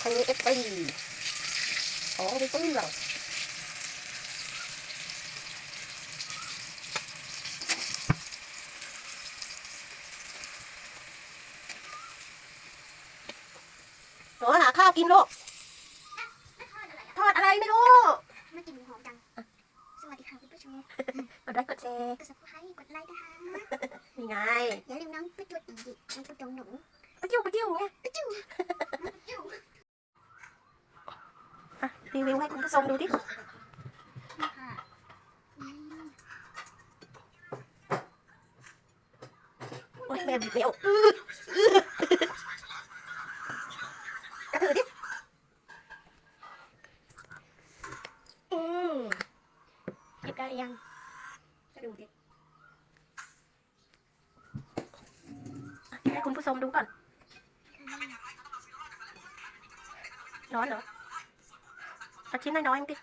ทางนี้เอฟซีของไปซื้อเราหนูหาข้าวกินลูกทอดอะไรทอดอะไรไม่รู้น่ากินหอมจัง สวัสดีค่ะคุณผู้ชมกดไลค์กดแชร์กดซับสไครต์กดไลค์นะคะนี่ไงอย่าลืมน้องตุ๊ดตุ๊ดอีกน้องตุ๊ดจงหนูปะจิ้วปะจิ้วไงตุ๊ดจิ้ว รีวิวให้คุณผู้ชมดูดิ นี่ค่ะนี่ โอ้ยแม่บิดเร็วอื้ออื้อกระถือดิอืม หยิบได้หรือยัง กระดูดิอ่ะให้คุณผู้ชมดูก่อน ร้อนเหรอ เอาชิ้นน้อยๆดิ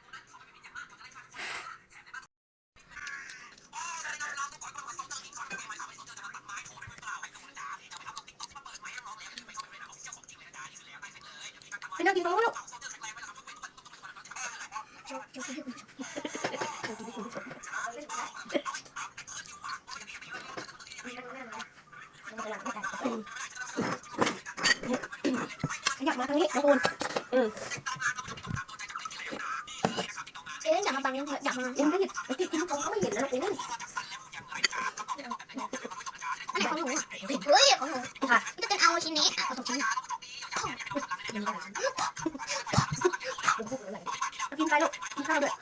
ไปนั่งกินตรงนู้นลูกจบจบให้คุณผู้ชมขยับมาทางนี้น้องปูนเอ๊ ลูกกินข้าวด้วย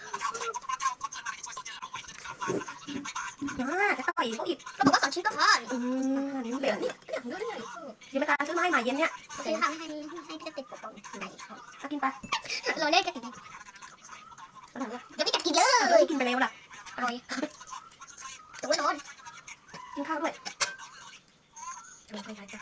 อ่าจะต่อยเขาอีกก็บอกว่าสองชิ้นก็พออืมนี่เหลือนี่เรื่องด้วยเดี๋ยวไปตาซื้อมาให้ใหม่เย็นเนี่ยซื้อค่ะให้ให้พี่ติดปกป้องไหนก็กินไปเราเล่นกันอีกเดี๋ยวพี่กัดกินเลเออยกินไปเร็วล่ะอร่อยตัวร้อนกินข้าวด้วยเออล้างหน้าโอนนี่ก็ไม่ได้เจอ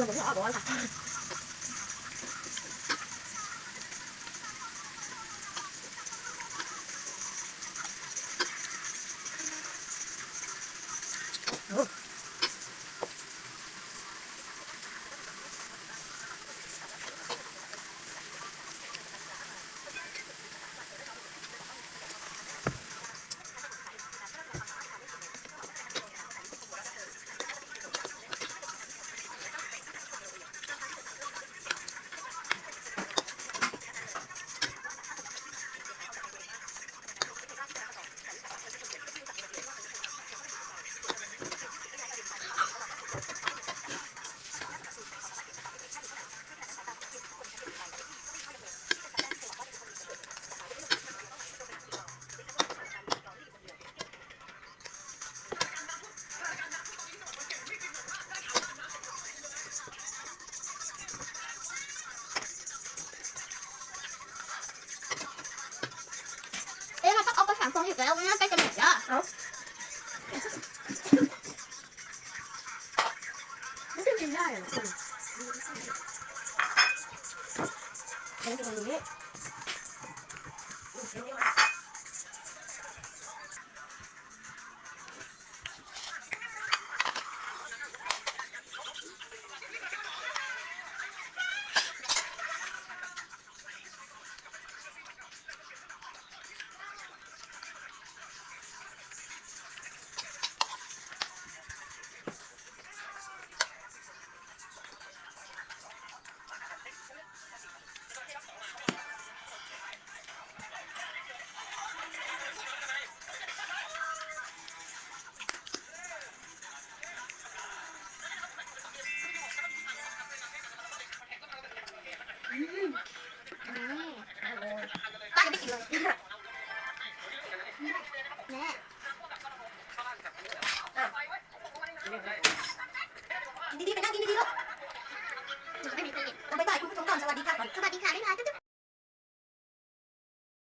我不要 is that? We're not back to the job, bro. Look at me. Thank you, แม่